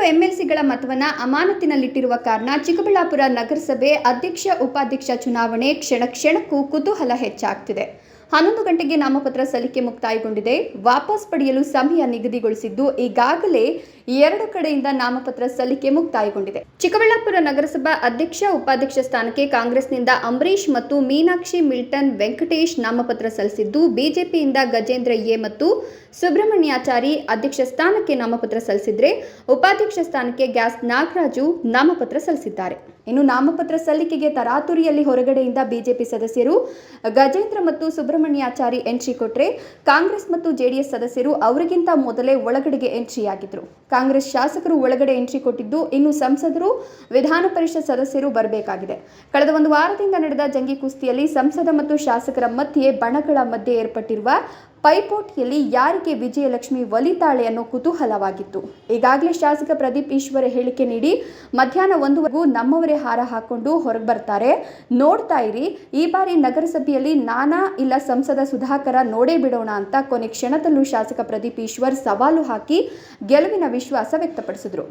ಅಭ್ಯರ್ಥಿಗಳ ಮತವನ್ನ ಅಮಾನತಿನಲ್ಲಿಟ್ಟಿರುವ ಕಾರಣ ಚಿಕ್ಕಬಳ್ಳಾಪುರ ನಗರಸಭೆ ಅಧ್ಯಕ್ಷ, ಉಪಾಧ್ಯಕ್ಷ ಚುನಾವಣೆ ಕ್ಷಣ ಕ್ಷಣಕ್ಕೂ ಕುತೂಹಲ ಹೆಚ್ಚಾಗ್ತಿದೆ. ಹನ್ನೊಂದು ಗಂಟೆಗೆ ನಾಮಪತ್ರ ಸಲ್ಲಿಕೆ ಮುಕ್ತಾಯಗೊಂಡಿದೆ. ವಾಪಸ್ ಪಡೆಯಲು ಸಮಯ ನಿಗದಿಗೊಳಿಸಿದ್ದು ಈಗಾಗಲೇ ಎರಡು ಕಡೆಯಿಂದ ನಾಮಪತ್ರ ಸಲ್ಲಿಕೆ ಮುಕ್ತಾಯಗೊಂಡಿದೆ. ಚಿಕ್ಕಬಳ್ಳಾಪುರ ನಗರಸಭಾ ಅಧ್ಯಕ್ಷ, ಉಪಾಧ್ಯಕ್ಷ ಸ್ಥಾನಕ್ಕೆ ಕಾಂಗ್ರೆಸ್ನಿಂದ ಅಂಬರೀಶ್ ಮತ್ತು ಮೀನಾಕ್ಷಿ ಮಿಲ್ಟನ್ ವೆಂಕಟೇಶ್ ನಾಮಪತ್ರ ಸಲ್ಲಿಸಿದ್ದು, ಬಿಜೆಪಿಯಿಂದ ಗಜೇಂದ್ರ ಎ ಮತ್ತು ಸುಬ್ರಹ್ಮಣ್ಯಾಚಾರಿ ಅಧ್ಯಕ್ಷ ಸ್ಥಾನಕ್ಕೆ ನಾಮಪತ್ರ ಸಲ್ಲಿಸಿದ್ರೆ, ಉಪಾಧ್ಯಕ್ಷ ಸ್ಥಾನಕ್ಕೆ ಗ್ಯಾಸ್ ನಾಗರಾಜು ನಾಮಪತ್ರ ಸಲ್ಲಿಸಿದ್ದಾರೆ. ಇನ್ನು ನಾಮಪತ್ರ ಸಲ್ಲಿಕೆಗೆ ತರಾತುರಿಯಲ್ಲಿ ಹೊರಗಡೆಯಿಂದ ಬಿಜೆಪಿ ಸದಸ್ಯರು, ಗಜೇಂದ್ರ ಮತ್ತು ಸುಬ್ರಹ್ಮಣ್ಯಾಚಾರಿ ಎಂಟ್ರಿ ಕೊಟ್ರೆ, ಕಾಂಗ್ರೆಸ್ ಮತ್ತು ಜೆಡಿಎಸ್ ಸದಸ್ಯರು ಅವರಿಗಿಂತ ಮೊದಲೇ ಒಳಗಡೆಗೆ ಎಂಟ್ರಿಯಾಗಿದ್ರು. ಕಾಂಗ್ರೆಸ್ ಶಾಸಕರು ಒಳಗಡೆ ಎಂಟ್ರಿ ಕೊಟ್ಟಿದ್ದು ಇನ್ನು ಸಂಸದರು, ವಿಧಾನ ಪರಿಷತ್ ಸದಸ್ಯರು ಬರಬೇಕಾಗಿದೆ. ಕಳೆದ ಒಂದು ವಾರದಿಂದ ನಡೆದ ಜಂಗಿ ಕುಸ್ತಿಯಲ್ಲಿ ಸಂಸದ ಮತ್ತು ಶಾಸಕರ ಮಧ್ಯೆ ಬಣಗಳ ಮಧ್ಯೆ ಏರ್ಪಟ್ಟಿರುವ ಪೈಪೋಟಿಯಲ್ಲಿ ಯಾರಿಗೆ ವಿಜಯಲಕ್ಷ್ಮಿ ಒಲಿತಾಳೆ ಅನ್ನೋ ಕುತೂಹಲವಾಗಿತ್ತು. ಈಗಾಗಲೇ ಶಾಸಕ ಪ್ರದೀಪ್ ಈಶ್ವರ ಹೇಳಿಕೆ ನೀಡಿ, ಮಧ್ಯಾಹ್ನ ಒಂದುವರೆಗೂ ನಮ್ಮವರೇ ಹಾರ ಹಾಕೊಂಡು ಹೊರಗೆ ಬರ್ತಾರೆ ನೋಡ್ತಾ ಇರಿ, ಈ ಬಾರಿ ನಗರಸಭೆಯಲ್ಲಿ ನಾನಾ ಇಲ್ಲ ಸಂಸದ ಸುಧಾಕರ ನೋಡೇ ಬಿಡೋಣ ಅಂತ ಕೊನೆ ಕ್ಷಣದಲ್ಲೂ ಶಾಸಕ ಪ್ರದೀಪ್ ಈಶ್ವರ್ ಸವಾಲು ಹಾಕಿ ಗೆಲುವಿನ ವಿಶ್ವಾಸ ವ್ಯಕ್ತಪಡಿಸಿದ್ರು.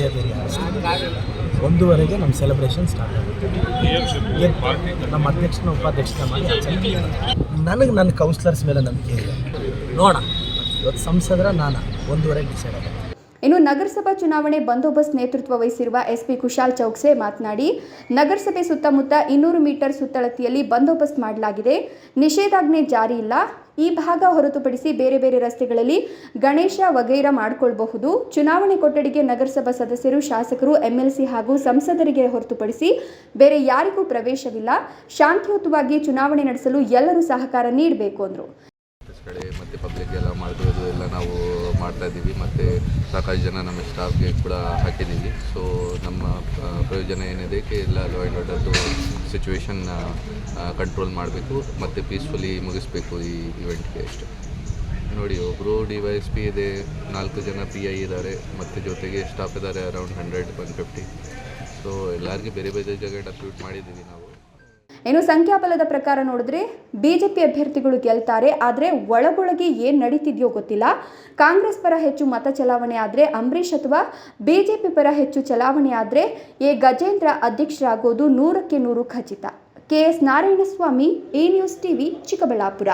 ಗೇಮಿಗೆ ಒಂದೂವರೆಗೆ ನಮ್ಮ ಸೆಲೆಬ್ರೇಷನ್ ಸ್ಟಾರ್ಟ್ ಆಗುತ್ತೆ. ನಮ್ಮ ಅಧ್ಯಕ್ಷನ, ಉಪಾಧ್ಯಕ್ಷನ ಮಾಡಿ ನನಗೆ ನನ್ನ ಕೌನ್ಸಿಲರ್ಸ್ ಮೇಲೆ ನಂಬಿಕೆ ಇದೆ. ನೋಡೋಣ. ಇವತ್ತು ಸಂಸದರ ನಾನು. ಒಂದೂವರೆಗೆ ಡಿಸೈಡ್ ಆಗುತ್ತೆ. ಇನ್ನು ನಗರಸಭಾ ಚುನಾವಣೆ ಬಂದೋಬಸ್ತ್ ನೇತೃತ್ವ ವಹಿಸಿರುವ ಎಸ್ಪಿ ಕುಶಾಲ್ ಚೌಕ್ಸೆ ಮಾತನಾಡಿ, ನಗರಸಭೆ ಸುತ್ತಮುತ್ತ ಇನ್ನೂರು ಮೀಟರ್ ಸುತ್ತಳತಿಯಲ್ಲಿ ಬಂದೋಬಸ್ತ್ ಮಾಡಲಾಗಿದೆ. ನಿಷೇಧಾಜ್ಞೆ ಜಾರಿ ಇಲ್ಲ. ಈ ಭಾಗ ಹೊರತುಪಡಿಸಿ ಬೇರೆ ಬೇರೆ ರಸ್ತೆಗಳಲ್ಲಿ ಗಣೇಶ ವಗೈರ ಮಾಡಿಕೊಳ್ಳಬಹುದು ಚುನಾವಣೆ ಕೊಠಡಿಗೆ ನಗರಸಭಾ ಸದಸ್ಯರು, ಶಾಸಕರು, ಎಂಎಲ್ಸಿ ಹಾಗೂ ಸಂಸದರಿಗೆ ಹೊರತುಪಡಿಸಿ ಬೇರೆ ಯಾರಿಗೂ ಪ್ರವೇಶವಿಲ್ಲ. ಶಾಂತಿಯುತವಾಗಿ ಚುನಾವಣೆ ನಡೆಸಲು ಎಲ್ಲರೂ ಸಹಕಾರ ನೀಡಬೇಕು ಅಂದರು. ಕಡೆ, ಮತ್ತು ಪಬ್ಲಿಕ್ ಎಲ್ಲ ಮಾಡಿರೋದು ಎಲ್ಲ ನಾವು ಮಾಡ್ತಾ ಇದ್ದೀವಿ. ಮತ್ತು ಸಾಕಷ್ಟು ಜನ ನಮ್ಮ ಸ್ಟಾಫ್ಗೆ ಕೂಡ ಹಾಕಿದ್ದೀವಿ. ಸೊ ನಮ್ಮ ಪ್ರಯೋಜನ ಏನಿದೆ ಎಲ್ಲ ಲಾ ಆ್ಯಂಡ್ ಆರ್ಡರ್ದು ಸಿಚುವೇಶನ್ ಕಂಟ್ರೋಲ್ ಮಾಡಬೇಕು, ಮತ್ತು ಪೀಸ್ಫುಲಿ ಮುಗಿಸ್ಬೇಕು ಈ ಇವೆಂಟ್ಗೆ ಅಷ್ಟೆ. ನೋಡಿ ಒಬ್ಬರು ಡಿ ವೈ ಎಸ್ ಪಿ ಇದೆ, ನಾಲ್ಕು ಜನ ಪಿ ಐ ಇದ್ದಾರೆ, ಮತ್ತು ಜೊತೆಗೆ ಸ್ಟಾಫ್ ಇದ್ದಾರೆ around hundred one fifty so ಎಲ್ಲರಿಗೂ ಬೇರೆ ಬೇರೆ ಜಾಗ ಡಪ್ಯೂಟ್ ಮಾಡಿದ್ದೀವಿ ನಾವು. ಇನ್ನು ಸಂಖ್ಯಾಬಲದ ಪ್ರಕಾರ ನೋಡಿದ್ರೆ ಬಿಜೆಪಿ ಅಭ್ಯರ್ಥಿಗಳು ಗೆಲ್ತಾರೆ, ಆದರೆ ಒಳಗೊಳಗೆ ಏನು ನಡೀತಿದೆಯೋ ಗೊತ್ತಿಲ್ಲ. ಕಾಂಗ್ರೆಸ್ ಪರ ಹೆಚ್ಚು ಮತ ಚಲಾವಣೆ ಆದರೆ ಅಂಬರೀಷ್ ಅಥವಾ ಬಿಜೆಪಿ ಪರ ಹೆಚ್ಚು ಚಲಾವಣೆ ಆದರೆ ಎ ಗಜೇಂದ್ರ ಅಧ್ಯಕ್ಷರಾಗೋದು ನೂರಕ್ಕೆ ನೂರು ಖಚಿತ. K S Narayanaswamy, A news TV, Chikkaballapur.